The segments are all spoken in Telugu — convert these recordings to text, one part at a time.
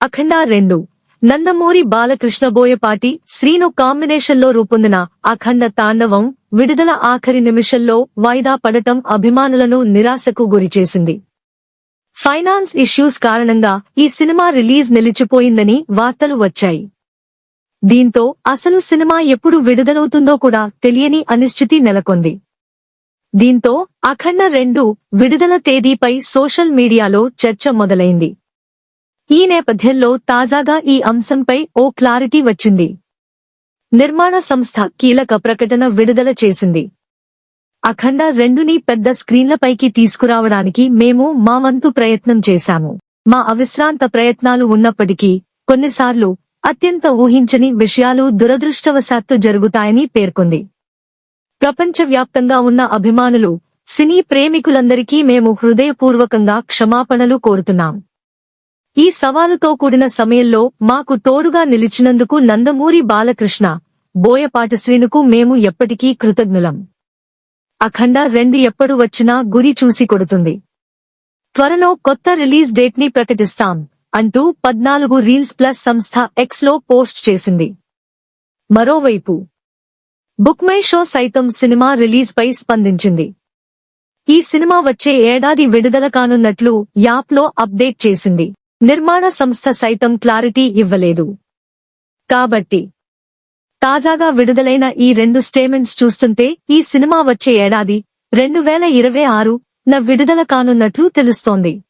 అఖండ రెండు. నందమూరి బాలకృష్ణ బోయపాటి శ్రీను కాంబినేషన్లో రూపొందిన అఖండ తాండవం విడుదల ఆఖరి నిమిషంలో వాయిదా పడటం అభిమానులను నిరాశకు గురిచేసింది ఫైనాన్స్ ఇష్యూస్ కారణంగా ఈ సినిమా రిలీజ్ నిలిచిపోయిందని వార్తలు వచ్చాయి. దీంతో అసలు సినిమా ఎప్పుడు విడుదలవుతుందో కూడా తెలియని అనిశ్చితి నెలకొంది. దీంతో అఖండ రెండు విడుదల తేదీపై సోషల్ మీడియాలో చర్చ మొదలైంది. ఈ నేపథ్యంలో తాజాగా ఈ అంశంపై ఓ క్లారిటీ వచ్చింది. నిర్మాణ సంస్థ కీలక ప్రకటన విడుదల చేసింది. అఖండ రెండుని పెద్ద స్క్రీన్లపైకి తీసుకురావడానికి మేము మా వంతు ప్రయత్నం చేశాము. మా అవిశ్రాంత ప్రయత్నాలు ఉన్నప్పటికీ కొన్నిసార్లు అత్యంత ఊహించని విషయాలు దురదృష్టవశాత్తు జరుగుతాయని పేర్కొంది. ప్రపంచవ్యాప్తంగా ఉన్న అభిమానులు సినీ ప్రేమికులందరికీ మేము హృదయపూర్వకంగా క్షమాపణలు కోరుతున్నాం. ఈ సవాలుతో కూడిన సమయంలో మాకు తోడుగా నిలిచినందుకు నందమూరి బాలకృష్ణ బోయపాటి శ్రీనుకు మేము ఎప్పటికీ కృతజ్ఞులం. అఖండ రెండు ఎప్పుడు వచ్చినా గురి చూసి కొడుతుంది. త్వరలో కొత్త రిలీజ్ డేట్ని ప్రకటిస్తాం అంటూ పద్నాలుగు రీల్స్ ప్లస్ సంస్థ ఎక్స్లో పోస్ట్ చేసింది. మరోవైపు బుక్ మై షో సైతం సినిమా రిలీజ్ పై స్పందించింది. ఈ సినిమా వచ్చే ఏడాది విడుదల కానున్నట్లు యాప్లో అప్డేట్ చేసింది. నిర్మాణ సంస్థ సైతం క్లారిటీ ఇవ్వలేదు. కాబట్టి తాజాగా విడుదలైన ఈ రెండు స్టేట్మెంట్స్ చూస్తుంటే ఈ సినిమా వచ్చే ఏడాది రెండు వేల ఇరవై ఆరు న విడుదల కానున్నట్లు తెలుస్తోంది.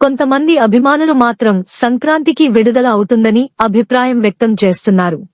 కొంతమంది అభిమానులు మాత్రం సంక్రాంతికి విడుదల అవుతుందని అభిప్రాయం వ్యక్తం చేస్తున్నారు.